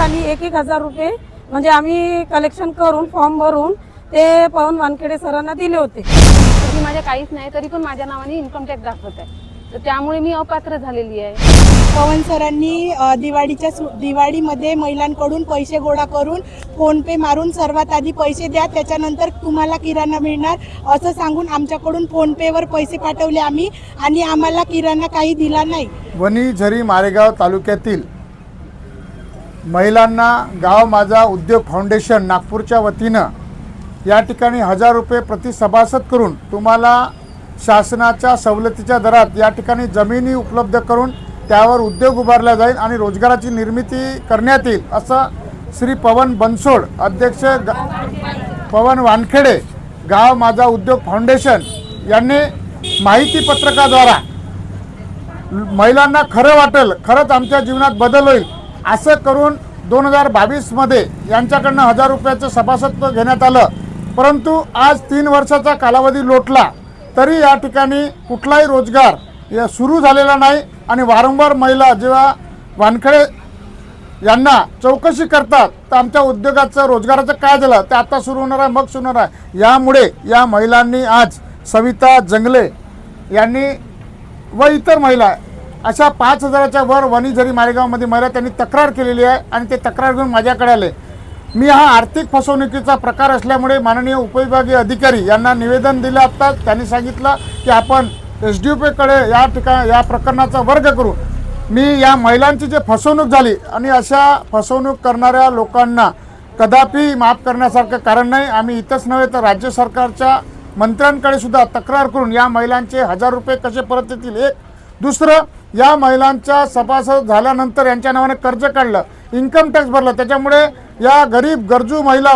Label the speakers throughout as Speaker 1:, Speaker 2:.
Speaker 1: प्रत्येकाने एक एक हजार रुपये म्हणजे आम्ही कलेक्शन करून फॉर्म भरून ते पवन वानखेडे सरांना दिले होते.
Speaker 2: तरी माझ्या काहीच नाही तरी पण माझ्या नावाने इन्कम टॅक्स दाखवत आहे. तर त्यामुळे मी अपात्र झालेली आहे.
Speaker 3: पवन सरांनी अ, दिवाळीच्या सु- दिवाळीमध्ये महिलांकडून पैसे गोळा करून फोन पे मारून सर्वात आधी पैसे द्या त्याच्यानंतर तुम्हाला किराणा मिळणार असं सांगून आमच्याकडून फोन पेवर पैसे पाठवले आम्ही आणि आम्हाला किराणा काही दिला नाही.
Speaker 4: वणी झरी मारेगाव तालुक्यातील महिलांना गाव माझा उद्योग फाउंडेशन नागपूरच्या वतीनं या ठिकाणी हजार रुपये प्रति सभासद करून तुम्हाला शासनाच्या सवलतीच्या दरात या ठिकाणी जमिनी उपलब्ध करून त्यावर उद्योग उभारला जाईल आणि रोजगाराची निर्मिती करण्यात येईल असं श्री पवन बनसोड अध्यक्ष ग पवन वानखेडे गाव माझा उद्योग फाउंडेशन यांनी माहिती पत्रकाद्वारा महिलांना खरं वाटेल खरंच आमच्या जीवनात बदल होईल. असं करून दोन हजार बावीसमध्ये यांच्याकडनं हजार रुपयाचं सभासदत्व घेण्यात आलं. परंतु आज तीन वर्षाचा कालावधी लोटला तरी या ठिकाणी कुठलाही रोजगार या सुरू झालेला नाही आणि वारंवार महिला जेव्हा वानखडे यांना चौकशी करतात तर आमच्या उद्योगाचं रोजगाराचं काय झालं? ते आता सुरू होणार आहे मग सुरू होणार आहे. यामुळे या महिलांनी आज सविता जंगले यांनी व इतर महिला अशा पाच हजाराच्या वर वणी झरी मारेगावमध्ये महिला त्यांनी तक्रार केलेली आहे आणि ते तक्रार घेऊन माझ्याकडे आले. मी हा आर्थिक फसवणुकीचा प्रकार असल्यामुळे माननीय उपविभागीय अधिकारी यांना निवेदन दिलं आता त्यांनी सांगितलं की आपण एस डी कडे या ठिकाण या प्रकरणाचा वर्ग करू मी या महिलांची जे फसवणूक झाली आणि अशा फसवणूक करणाऱ्या लोकांना कदापि माफ करण्यासारखं कारण नाही. आम्ही इथंच नव्हे तर राज्य सरकारच्या मंत्र्यांकडे सुद्धा तक्रार करून या महिलांचे हजार रुपये कसे परत येतील एक. दुसरं या महिलांच्या सभासद झाल्यानंतर यांच्या नावाने कर्ज काढलं. इन्कम टॅक्स भरलं. त्याच्यामुळे या गरीब गरजू महिला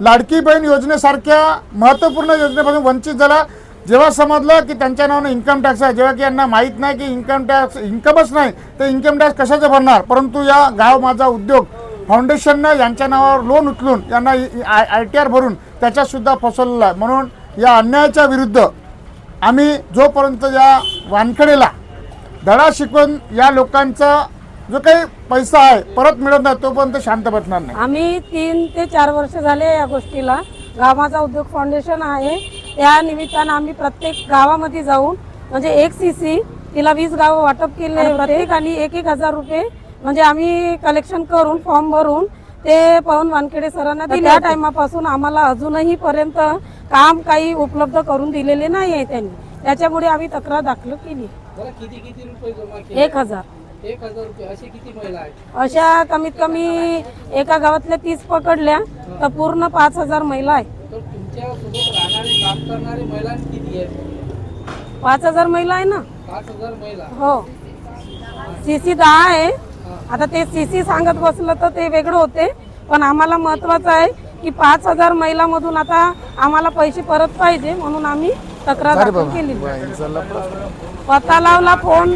Speaker 4: लाडकी बहीण योजनेसारख्या महत्त्वपूर्ण योजनेपासून वंचित झाला. जेव्हा समजलं की त्यांच्या नावानं इन्कम टॅक्स आहे जेव्हा की यांना माहीत नाही की इन्कम टॅक्स इन्कमच नाही तर इन्कम टॅक्स कशाचं भरणार? परंतु या गाव माझा उद्योग फाउंडेशननं यांच्या नावावर लोन उचलून यांना आय आय टी आर भरून त्याच्यातसुद्धा फसवलेलं आहे. म्हणून या अन्यायाच्या विरुद्ध आम्ही जोपर्यंत या वानखेडेला धडा शिकवून या लोकांचा जो काही पैसा आहे परत मिळत नाही तोपर्यंत शांत बसणार नाही.
Speaker 1: आम्ही तीन ते चार वर्ष झाले या गोष्टीला. गावाचा उद्योग फाउंडेशन आहे. त्या निमित्तानं आम्ही प्रत्येक गावामध्ये जाऊन म्हणजे एक सी सी तिला वीस गावं वाटप केले प्रत्येकाने एक एक हजार रुपये म्हणजे आम्ही कलेक्शन करून फॉर्म भरून ते पवन वानखेडे सरांना दिले. त्या टायमापासून आम्हाला अजूनही पर्यंत काम काही उपलब्ध करून दिलेले नाही आहे त्यांनी. त्याच्यामुळे आम्ही तक्रार दाखल केली.
Speaker 5: बरं किती किती रुपये जमा केले?
Speaker 1: एक हजार.
Speaker 5: एक हजार रुपये. असे किती महिला आहेत?
Speaker 1: अशा कमीत कमी एका गावातल्या तीस पकडल्या तर पूर्ण पाच हजार महिला आहे
Speaker 5: तर तुमच्यासोबत राहणारे काम करणारे महिला किती आहेत?
Speaker 1: पाच हजार महिला आहे ना?
Speaker 5: पाच हजार महिला.
Speaker 1: हो. सीसी दहा आहे. आता ते सीसी सांगत बसलं तर ते वेगळं होते. पण आम्हाला महत्वाचं आहे की पाच हजार महिलामधून आता आम्हाला पैसे परत पाहिजे म्हणून आम्ही तक्रार दाखल केली. पत्ता लावला फोन.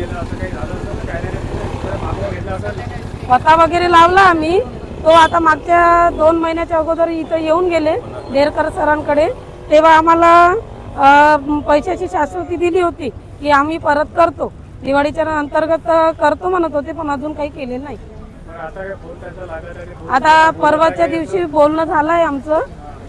Speaker 1: पत्ता वगैरे लावला आम्ही. तो आता मागच्या दोन महिन्याच्या अगोदर इथं येऊन गेले देरकर सरांकडे. तेव्हा आम्हाला पैशाची शाश्वती दिली होती की आम्ही परत करतो. दिवाळीच्या अंतर्गत करतो म्हणत होते पण अजून काही केले नाही. आता परवाच्या दिवशी बोलणं झालं आहे आमचं.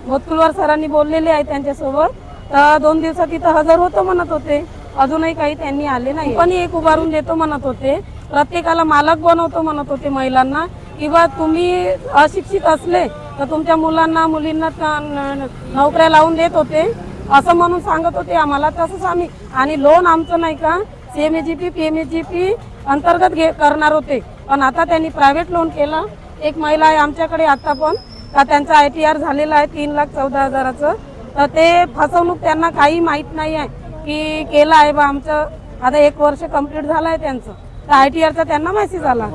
Speaker 1: भोतकुलवार सरांनी बोललेले आहे त्यांच्यासोबत. तर दोन दिवसात इथं हजर होतो म्हणत होते. अजूनही काही त्यांनी आले नाही पण एक उभारून देतो म्हणत होते. प्रत्येकाला मालक बनवतो म्हणत होते महिलांना. किंवा तुम्ही अशिक्षित असले तर तुमच्या मुलांना मुलींना नोकऱ्या लावून देत होते? असं म्हणून सांगत होते आम्हाला. तसंच आम्ही आणि लोन आमचं नाही का? सीएमएजीपी पीएमएजीपी अंतर्गत घे करणार होते. पण आता त्यांनी प्रायव्हेट लोन केलं. एक महिला आहे आमच्याकडे आता पण. का त्यांचा आय टी आर झालेला आहे तीन लाख चौदा हजाराचं. तर ते फसवणूक त्यांना काही माहीत नाही आहे. की केलं आहे बा आमचं. आता एक वर्ष कंप्लीट झालं आहे त्यांचं. तर आय टी आरचा त्यांना मेसेज आला.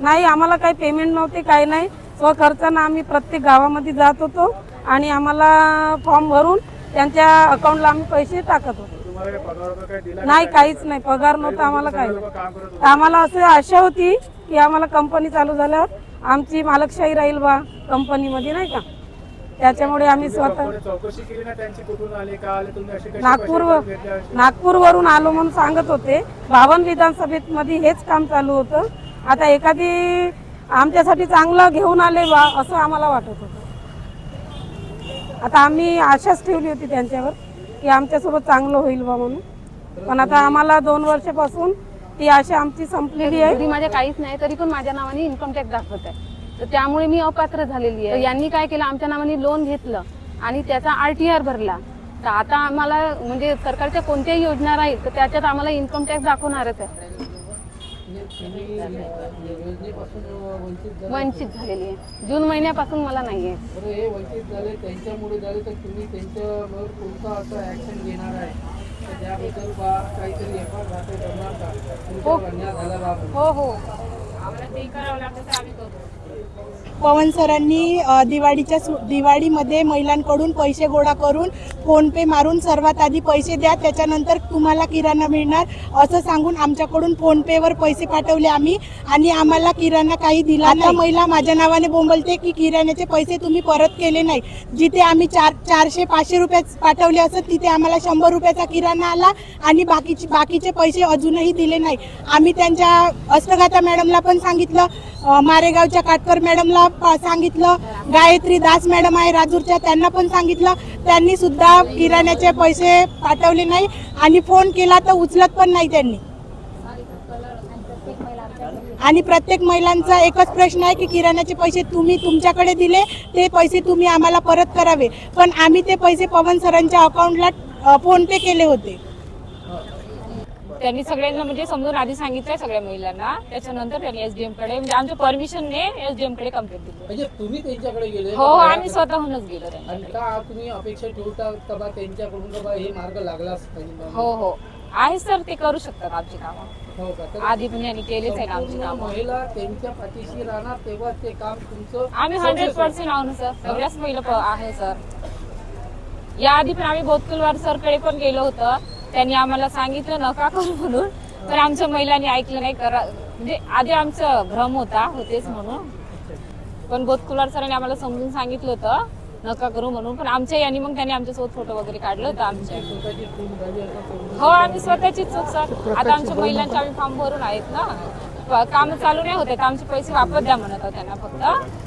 Speaker 1: नाही आम्हाला काही पेमेंट नव्हते काही नाही. स्वखर्चानं आम्ही प्रत्येक गावामध्ये जात होतो. आणि आम्हाला फॉर्म भरून त्यांच्या अकाउंटला आम्ही पैसे टाकत होतो. नाही काहीच नाही. पगार नव्हता आम्हाला काही आम्हाला असं आशा होती की आम्हाला कंपनी चालू झाल्यावर आमची मालकशाही राहील बा कंपनीमध्ये नाही का? त्याच्यामुळे आम्ही स्वतः
Speaker 6: चौकशी केली ना त्यांची कुठून आले का आले? तुम्ही असे कसे
Speaker 1: नागपूर नागपूरवरून आलो म्हणून सांगत होते. बावन विधानसभेत मध्ये हेच काम चालू होतं. आता एखादी आमच्यासाठी चांगलं घेऊन आले बा असं आम्हाला वाटत होतं. आता आम्ही आशाच ठेवली होती त्यांच्यावर की आमच्यासोबत चांगलं होईल बा म्हणून. पण आता आम्हाला दोन वर्षापासून ती आशा आमची संपलेली आहे.
Speaker 2: घरी माझ्या काहीच नाही तरी पण माझ्या नावाने इन्कम टॅक्स दाखवत आहे. तर त्यामुळे मी अपात्र झालेली आहे. यांनी काय केलं? आमच्या नावाने लोन घेतलं आणि त्याचा आर टी आर भरला. तर आता आम्हाला म्हणजे सरकारच्या कोणत्याही योजना राहील तर त्याच्यात आम्हाला इन्कम टॅक्स दाखवणारच आहे.
Speaker 5: वंचित झाले
Speaker 2: वंचित झालेली आहे. जून महिन्यापासून मला नाही आहे
Speaker 5: हे वंचित झाले त्यांच्यामुळे झाले तर तुम्ही त्यांच्यावर कोणता असं ऍक्शन घेणार आहे? तर त्याबद्दल बा काहीतरी एफ आर दाखल करणार का?
Speaker 3: पवन सरांनी दिवाळीच्या सु- दिवाळीमध्ये महिलांकडून पैसे गोळा करून फोन पे मारून सर्वात आधी पैसे द्या त्याच्यानंतर तुम्हाला किराणा मिळणार असं सांगून आमच्याकडून फोन पेवर पैसे पाठवले आम्ही आणि आम्हाला किराणा काही दिला आता महिला माझ्या नावाने बोंबलते की किराण्याचे पैसे तुम्ही परत केले नाही. जिथे आम्ही चार चारशे पाचशे रुपये पाठवले असत तिथे आम्हाला शंभर रुपयाचा किराणा आला आणि बाकीचे बाकीचे पैसे अजूनही दिले नाही. आम्ही त्यांच्या अष्टगाथा मॅडमला पण सांगितलं मारेगावच्या काटकर मॅडमला प- सांगितलं. गायत्री दास मॅडम आहे राजूरच्या त्यांना पण सांगितलं. त्यांनी सुद्धा किराण्याचे पैसे पाठवले नाही आणि फोन केला तर उचलत पण नाही त्यांनी. आणि प्रत्येक महिलांचा एकच प्रश्न आहे की किराण्याचे पैसे तुम्ही तुमच्याकडे दिले ते पैसे तुम्ही आम्हाला परत करावे. पण आम्ही ते पैसे पवन सरांच्या अकाउंटला फोन पे केले होते.
Speaker 7: त्यांनी सगळ्यांना म्हणजे समजून आधी सांगितलंय सगळ्या महिलांना. त्याच्यानंतर त्यांनी एसडीएमकडे म्हणजे आमच्या परमिशनने एसडीएमकडे कंप्लेंट दिली.
Speaker 5: म्हणजे तुम्ही त्यांच्याकडे गेले?
Speaker 7: हो आम्ही स्वतःहूनच गेलो
Speaker 5: आणि
Speaker 7: त्यांच्याकडे
Speaker 5: का तुम्ही अपेक्षा ठेवता का बा त्यांच्याकडून का बा हे मार्ग लागलाच पाहिजे बा?
Speaker 7: हो हो. आहे सर ते करू शकतात आमची कामं.
Speaker 5: हो का? तर
Speaker 7: आधी पण यांनी केलेच आहे आमची
Speaker 5: संपूर्ण
Speaker 7: कामं.
Speaker 5: महिला त्यांच्या पाठीशी राहणार तेव्हा ते काम तुमचं
Speaker 7: आम्ही हंड्रेड पर्सेंट आहो ना सर. सगळ्याच महिला प- आहे सर. याआधी पण आम्ही बोतकुलवार सरकडे पण गेलो होतं. त्यांनी आम्हाला सांगितलं नका करू म्हणून. पण आमच्या महिलांनी ऐकलं नाही करा म्हणजे आधी आमचं भ्रम होता होतेच म्हणून. पण बोतकुलवार सरांनी आम्हाला समजून सांगितलं होतं नका करू म्हणून. पण आमच्या यांनी मग त्यांनी आमच्यासोबत फोटो वगैरे काढलं होतं आमच्या. हो आम्ही स्वतःचीच चूक सर. आता आमच्या महिलांचे आम्ही फॉर्म भरून आहेत ना. काम चालू नाही होते तर आमचे पैसे वापस द्या म्हणत त्यांना फक्त.